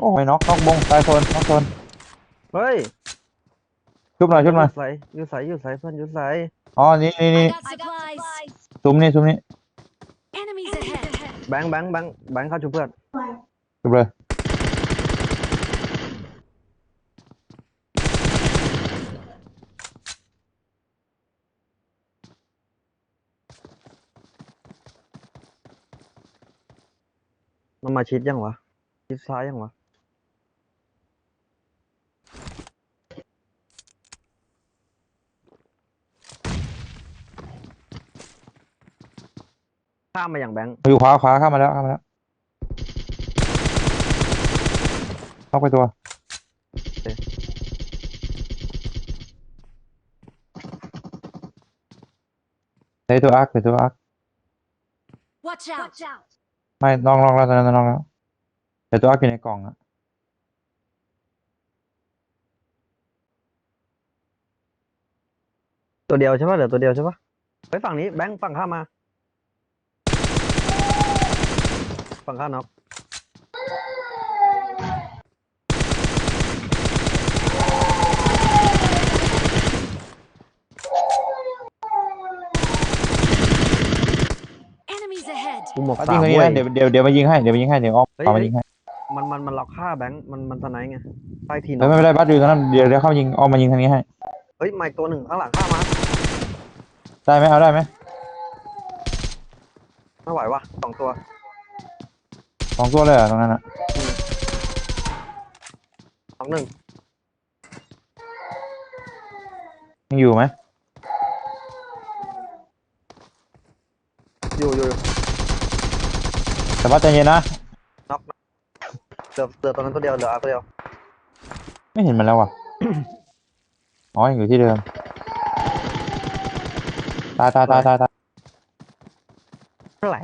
โอ้ยน็อกน็อกบงตายโซนน็อกโซนเฮ้ยชุบหน่อยชุบหน่อยใส่อยู่ใส่อยู่ใส่เพื่อนอยู่ใส่อ๋อนี่นี่ I นี่ got supplies. ซุ้มนี่ซุ้มนี่ Enemies ahead. แบงค์แบงค์แบงค์แบงค์เข้าชูเพื่อนชุบเลยมันมาชิดยังวะชิดซ้ายยังวะ ข้ามมาอย่างแบงค์มาอยู่ขวาขวาเข้ามาแล้วเข้ามาแล้วน็อกไปตัวใส่ตัวอาร์คใส่ตัวอาร์ค Watch out. ไม่น้องน้องแล้วตอนนั้นน้องแล้วใส่ตัวอาร์คอยู่ในกล่องอะตัวเดียวใช่ปะเหลือตัวเดียวใช่ปะไปฝั่งนี้แบงค์ฝั่งข้ามมา ฝั่งข้ามน็อก Enemies ahead. กูหมวกยิสางมคนนี้เว้ยนะเดี๋ยวเดี๋ยวเดี๋ยวมายิงให้เดี๋ยวมายิงให้เดี๋ยวออกเฮ้ยเอามาเฮ้ยยิงให้มันมันมันล็อกฆ่าแบงค์มันมันสไนไงใต้ทีนเฮ้ยไม่เป็นไรบัสอยู่ตรงนั้นเดี๋ยวเดี๋ยวเข้ามายิงออกมายิงทางนี้ให้เฮ้ยมาอีกตัวหนึ่งข้างหลังข้ามาได้ไหมเอาได้ไหมไม่ไหววะสองตัว สองตัวเลยเหรอตรงนั้นอะสองหนึ่งยังอยู่ไหมอยู่อยู่อยู่แต่บัสใจเย็นนะเหลือเหลือตัวนั้นตัวเดียวเหลือตัวเดียวไม่เห็นมันแล้วว่ะ อ๋อยังอยู่ที่เดิม ตายตายตายตายตายเท่าไหร่